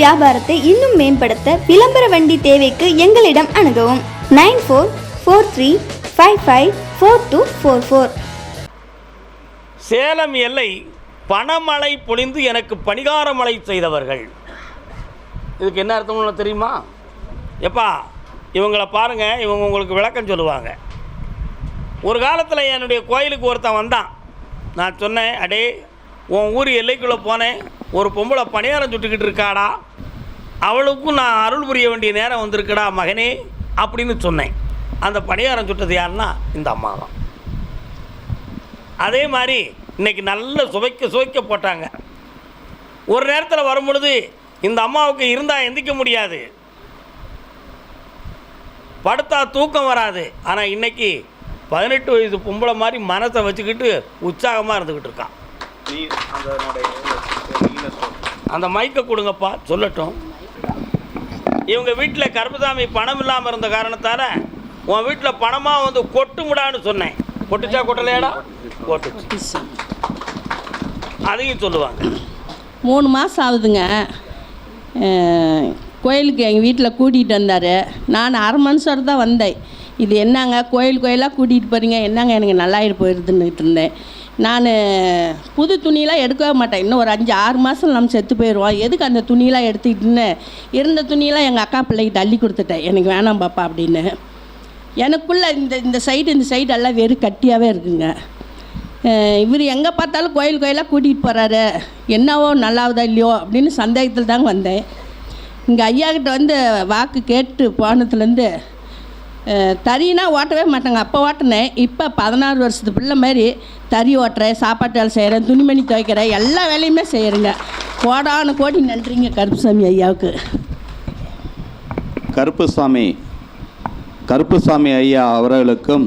வியாபாரத்தை இன்னும் மேம்படுத்த விளம்பர வண்டி தேவைக்கு எங்களிடம் அணுகவும். Nine four four three five five four two four four. Salem எல்லை பணமழை பொழிந்து எனக்கு பணிகார மழை செய்தவர்கள். இதுக்கு என்ன அர்த்தம்னு தெரியுமா? எப்பா இவங்களை பாருங்கள் இவங்க உங்களுக்கு விளக்கம் சொல்லுவாங்க. ஒரு காலத்தில் என்னுடைய கோயிலுக்கு ஒருத்தன் வந்தான். நான் சொன்னேன் அடே உன் ஊர் எல்லைக்குள்ளே போனேன். ஒரு பொம்பளை பணியாரம் சுட்டுக்கிட்டு இருக்காடா. அவளுக்கும் நான் அருள் புரிய வேண்டிய நேரம் வந்திருக்குடா மகனே அப்படின்னு சொன்னேன். அந்த பணியாரம் சுட்டது யாருன்னா இந்த அம்மா தான் அதே மாதிரி இன்னைக்கு நல்ல சுவைக்க சுவைக்க போட்டாங்க. ஒரு நேரத்தில் வரும்பொழுது இந்த அம்மாவுக்கு இருந்தால் எந்திக்க முடியாது. படுத்தா தூக்கம் வராது. ஆனால் இன்னைக்கு பதினெட்டு வயசு பொம்பளை மாதிரி மனசை வச்சுக்கிட்டு உற்சாகமாக இருந்துக்கிட்டு இருக்கான். நீ. அந்த மைக்கை கொடுங்கப்பா சொல்லட்டும். இவங்க வீட்டில் கருப்பசாமி பணம் இல்லாமல் இருந்த காரணத்தால் உன் வீட்டில் பணமாக வந்து கொட்டுமுடான்னு சொன்னேன். கொட்டுச்சா கொட்டலையாடா? கொட்டுச்சு. அதையும் சொல்லுவாங்க. மூணு மாதம் ஆகுதுங்க. கோயிலுக்கு எங்கள் வீட்டில் கூட்டிகிட்டு வந்தார். நான் அரை மனுஷோட தான் வந்தேன். இது என்னங்க கோயில் கோயிலாக கூட்டிகிட்டு போகிறீங்க என்னங்க எனக்கு நல்லாயிட்டு போயிருதுன்னுட்டு இருந்தேன். நான் புது துணியெலாம் எடுக்கவே மாட்டேன். இன்னும் ஒரு அஞ்சு ஆறு மாதம் நம்ம செத்து போயிடுவோம் எதுக்கு அந்த துணியெலாம் எடுத்துக்கிட்டுன்னு இருந்த துணியெல்லாம் எங்கள் அக்கா பிள்ளைக்கு தள்ளி கொடுத்துட்டேன். எனக்கு வேணாம் பாப்பா அப்படின்னு. எனக்குள்ளே இந்த இந்த சைடு இந்த சைடு எல்லாம் வெறும் கட்டியாகவே இருக்குங்க. இவர் எங்கே பார்த்தாலும் கோயில் கோயிலாக கூட்டிகிட்டு போகிறாரு என்னவோ நல்லாவுதா இல்லையோ அப்படின்னு சந்தேகத்தில் தாங்க வந்தேன். இங்கே ஐயா கிட்ட வந்து வாக்கு கேட்டு போனதுலேருந்து தறினா ஓட்டவே மாட்டாங்க. அப்போ ஓட்டினேன். இப்போ பதினாறு வருஷத்து பிள்ளை மாதிரி தறி ஓட்டுறேன் சாப்பாட்டு வேலை செய்கிறேன் துணிமணி துவைக்கிறேன் எல்லா வேலையுமே செய்கிறேங்க கோடான கோடி நன்றிங்க கருப்புசாமி ஐயாவுக்கு. கருப்புசாமி கருப்புசாமி ஐயா அவர்களுக்கும்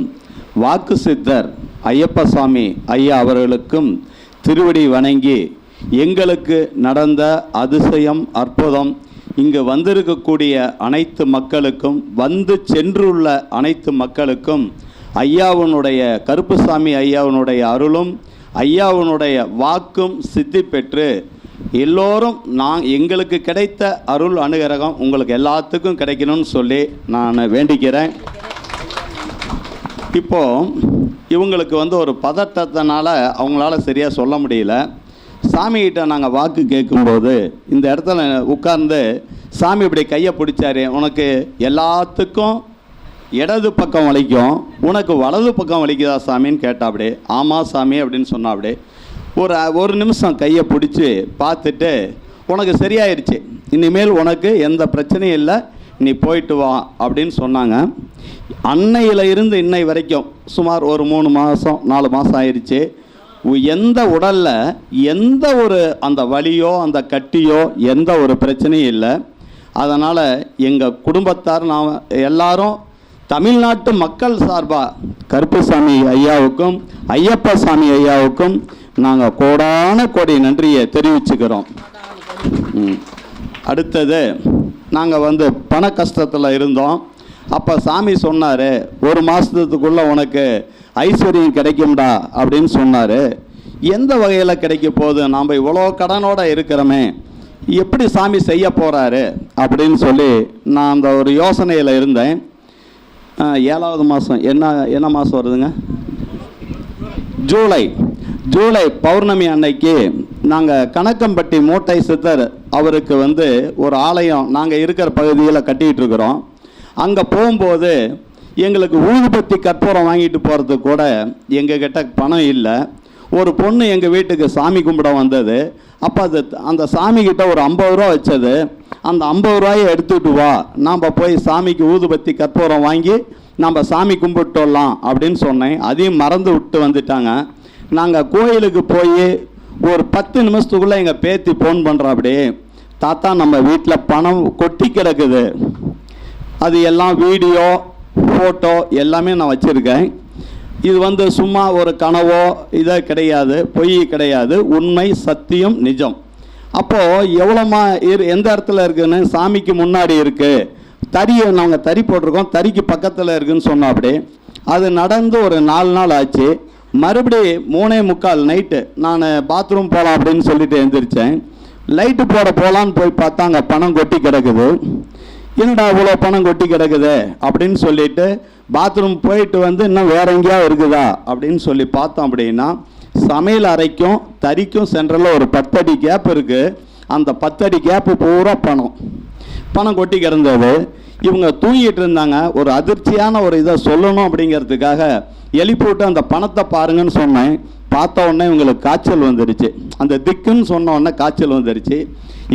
வாக்கு சித்தர் ஐயப்பசாமி ஐயா அவர்களுக்கும் திருவடி வணங்கி எங்களுக்கு நடந்த அதிசயம் அற்புதம் இங்கு வந்திருக்கக்கூடிய அனைத்து மக்களுக்கும் வந்து சென்றுள்ள அனைத்து மக்களுக்கும் ஐயாவினுடைய கருப்புசாமி ஐயாவினுடைய அருளும் ஐயாவினுடைய வாக்கும் சித்தி பெற்று எல்லோரும் நான் எங்களுக்கு கிடைத்த அருள் அனுகிரகம் உங்களுக்கு எல்லாத்துக்கும் கிடைக்கணும்னு சொல்லி நான் வேண்டிக்கிறேன். இப்போ இவங்களுக்கு வந்து ஒரு பதட்டத்தினால அவங்களால சரியாக சொல்ல முடியல. சாமிகிட்ட நாங்கள் வாக்கு கேட்கும்போது இந்த இடத்துல உட்கார்ந்து சாமி இப்படி கையை பிடிச்சாரு உனக்கு எல்லாத்துக்கும் இடது பக்கம் வலிக்கும் உனக்கு வலது பக்கம் வலிக்குதா சாமின்னு கேட்டாப்படி ஆமாம் சாமி அப்படின்னு சொன்னாப்படி ஒரு ஒரு நிமிஷம் கையை பிடிச்சி பார்த்துட்டு உனக்கு சரியாயிருச்சு. இனிமேல் உனக்கு எந்த பிரச்சனையும் இல்லை. நீ போயிட்டு வா அப்படின்னு சொன்னாங்க. அன்னையில் இருந்து இன்னை வரைக்கும் சுமார் ஒரு மூணு மாதம் நாலு மாதம் ஆயிடுச்சு எந்த உடலில் எந்த ஒரு அந்த வலியோ அந்த கட்டியோ எந்த ஒரு பிரச்சனையும் இல்லை. அதனால் எங்கள் குடும்பத்தார் நாம் எல்லாரும் தமிழ்நாட்டு மக்கள் சார்பாக கருப்புசாமி ஐயாவுக்கும் ஐயப்ப சாமி ஐயாவுக்கும் நாங்கள் கோடான கோடி நன்றியை தெரிவிச்சுக்கிறோம். அடுத்தது நாங்கள் வந்து பண கஷ்டத்தில் இருந்தோம். அப்போ சாமி சொன்னார் ஒரு மாதத்துக்குள்ளே உனக்கு ஐஸ்வர்யம் கிடைக்கும்டா அப்படின்னு சொன்னார். எந்த வகையில் கிடைக்க போகுது? நாம் இவ்வளோ கடனோட இருக்கிறோமே எப்படி சாமி செய்ய போகிறாரு அப்படின்னு சொல்லி நான் அந்த ஒரு யோசனையில் இருந்தேன். ஏழாவது மாதம் என்ன என்ன மாதம் வருதுங்க? ஜூலை. ஜூலை பௌர்ணமி அன்னைக்கு நாங்கள் கணக்கம்பட்டி மூட்டை சித்தர் அவருக்கு வந்து ஒரு ஆலயம் நாங்கள் இருக்கிற பகுதியில் கட்டிகிட்டு இருக்கிறோம். அங்கே போகும்போது எங்களுக்கு ஊதுபத்தி கற்பூரம் வாங்கிட்டு போகிறதுக்கு கூட எங்ககிட்ட பணம் இல்லை. ஒரு பொண்ணு எங்கள் வீட்டுக்கு சாமி கும்பிட வந்தது. அப்போ அது அந்த சாமிக்கிட்ட ஒரு ஐம்பது ரூபா வச்சது. அந்த ஐம்பது ரூபாயை எடுத்துக்கிட்டு வா. நாம் போய் சாமிக்கு ஊதுபத்தி கற்பூரம் வாங்கி நம்ம சாமி கும்பிட்டுடலாம் அப்படின்னு சொன்னேன். அதையும் மறந்து விட்டு வந்துட்டாங்க. நாங்கள் கோயிலுக்கு போய் ஒரு பத்து நிமிஷத்துக்குள்ளே எங்கள் பேத்தி ஃபோன் பண்ணுறோம் அப்படி தாத்தா நம்ம வீட்டில் பணம் கொட்டி கிடக்குது. அது எல்லாம் வீடியோ ஃபோட்டோ எல்லாமே நான் வச்சுருக்கேன். இது வந்து சும்மா ஒரு கனவோ இதோ கிடையாது பொய் கிடையாது. உண்மை சத்தியம் நிஜம். அப்போது எவ்வளோமா இரு எந்த இடத்துல இருக்குதுன்னு சாமிக்கு முன்னாடி இருக்குது தறியை நாங்கள் தறி போட்டிருக்கோம். தறிக்கு பக்கத்தில் இருக்குதுன்னு சொன்னோம் அப்படி அது நடந்து ஒரு நாலு நாள் ஆச்சு. மறுபடி மூணே முக்கால் நைட்டு நான் பாத்ரூம் போகலாம் அப்படின்னு சொல்லிட்டு எழுந்திரிச்சேன் லைட்டு போட போகலான்னு போய் பார்த்தா அங்கே பணம் கொட்டி கிடக்குது. என்னடா இவ்வளோ பணம் கொட்டி கிடக்குது? அப்படின்னு சொல்லிட்டு பாத்ரூம் போயிட்டு வந்து இன்னும் வேற எங்கேயா இருக்குதா? அப்படின்னு சொல்லி பார்த்தோம் அப்படின்னா சமையல் அறைக்கும் தறிக்கும் சென்ட்ரலில் ஒரு பத்தடி கேப் இருக்குது அந்த பத்தடி கேப்பு பூரா பணம். பணம் கொட்டி கிடந்தது. இவங்க தூங்கிட்டு இருந்தாங்க. ஒரு அதிர்ச்சியான ஒரு இதை சொல்லணும் அப்படிங்கிறதுக்காக எழுப்பிவிட்டு அந்த பணத்தை பாருங்கன்னு சொன்னேன். பார்த்த உடனே இவங்களுக்கு காய்ச்சல் வந்துடுச்சு அந்த திக்குன்னு சொன்ன உடனே காய்ச்சல் வந்துடுச்சு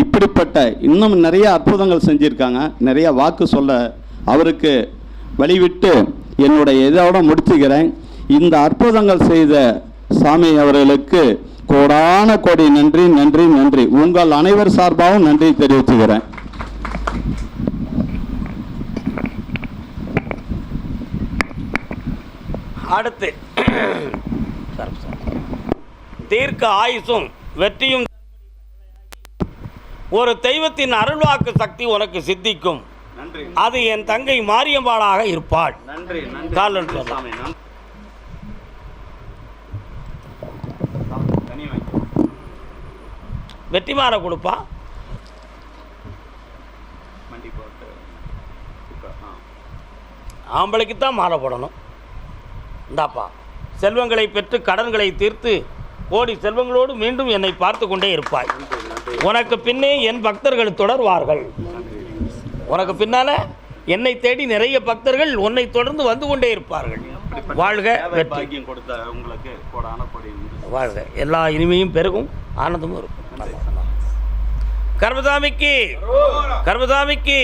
இப்படிப்பட்ட இன்னும் நிறைய அற்புதங்கள் செஞ்சுருக்காங்க. நிறைய வாக்கு சொல்ல அவருக்கு வழிவிட்டு என்னுடைய இதோட முடிச்சுக்கிறேன். இந்த அற்புதங்கள் செய்த சாமி அவர்களுக்கு கோடான கோடி நன்றி நன்றி நன்றி. உங்கள் அனைவர் சார்பாகவும் நன்றி தெரிவிச்சுக்கிறேன். அடுத்து. தீர்க்க ஆயுசும் வெற்றியும் ஒரு தெய்வத்தின் அருள்வாக்கு சக்தி உனக்கு சித்திக்கும். நன்றி. அது என் தங்கை மாரியம்பாளாக இருப்பாள். நன்றி வரலாம். வெற்றி மாலை கொடுப்பா. ஆம்பளைக்கு தான் மாலை போடணும் இந்தாப்பா செல்வங்களை பெற்று கடன்களை தீர்த்து கோடி செல்வங்களோடு மீண்டும் என்னை பார்த்து கொண்டே இருப்பாய். உனக்கு பின்னே என் பக்தர்கள் தொடர்வார்கள். உனக்கு பின்னால என்னை தேடி நிறைய பக்தர்கள் உன்னை தொடர்ந்து வந்து கொண்டே இருப்பார்கள். வாழ்க வெற்றி. பாக்கியம் கொடுத்த உங்களுக்கு வாழ்க. எல்லா இனிமையும் பெருகும் ஆனந்தமும் இருக்கும். கர்மசாமிக்கு கர்மசாமிக்கு